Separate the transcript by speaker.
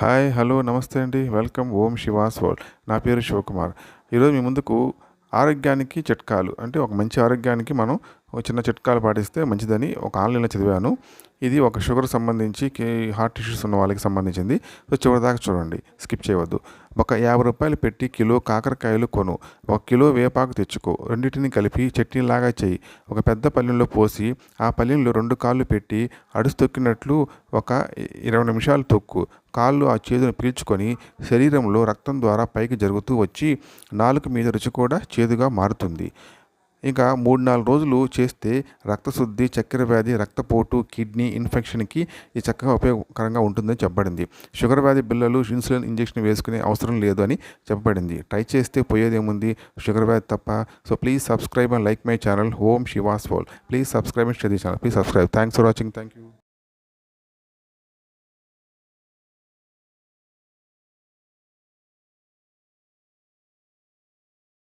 Speaker 1: Hi hello నమస్తే అండి. Welcome ఓం she was world నా పేరు శివకుమార్. ఈరోజు మీ ముందుకు ఆరోగ్యానికి చిట్కాలు. అంటే ఒక మంచి ఆరోగ్యానికి మనం ఒక చిన్న చిట్కాలు పాటిస్తే మంచిదని ఒక ఆన్లైన్లో చదివాను. ఇది ఒక షుగర్ సంబంధించి హార్ట్ ఇష్యూస్ ఉన్న వాళ్ళకి సంబంధించింది. సో చివరిదాకా చూడండి స్కిప్ చేయవద్దు. ఒక యాభై రూపాయలు పెట్టి కిలో కాకరకాయలు కొను. ఒక కిలో వేపాకు తెచ్చుకో. రెండింటిని కలిపి చట్నీలాగా చేయి. ఒక పెద్ద పల్లెంలో పోసి ఆ పల్లెంలో రెండు కాళ్ళు పెట్టి అడుసు తొక్కినట్లు ఒక ఇరవై నిమిషాలు తొక్కు. కాళ్ళు ఆ చేదును పీల్చుకొని శరీరంలో రక్తం ద్వారా పైకి జరుగుతూ వచ్చి నాలుక మీద రుచి కూడా చేదుగా మారుతుంది. ఇంకా మూడు నాలుగు రోజులు చేస్తే రక్తశుద్ధి చక్కెర వ్యాధి రక్తపోటు కిడ్నీ ఇన్ఫెక్షన్కి ఇది చక్కగా ఉపయోగకరంగా ఉంటుందని చెప్పబడింది. షుగర్ వ్యాధి పిల్లలు ఇన్సులిన్ ఇంజెక్షన్ వేసుకునే అవసరం లేదు అని చెప్పబడింది. ట్రై చేస్తే పోయేదేముంది? షుగర్ వ్యాధి తప్ప. So please subscribe and like my channel. Home Shiva's wall please subscribe and study channel. Please subscribe. Thanks for watching. Thank you.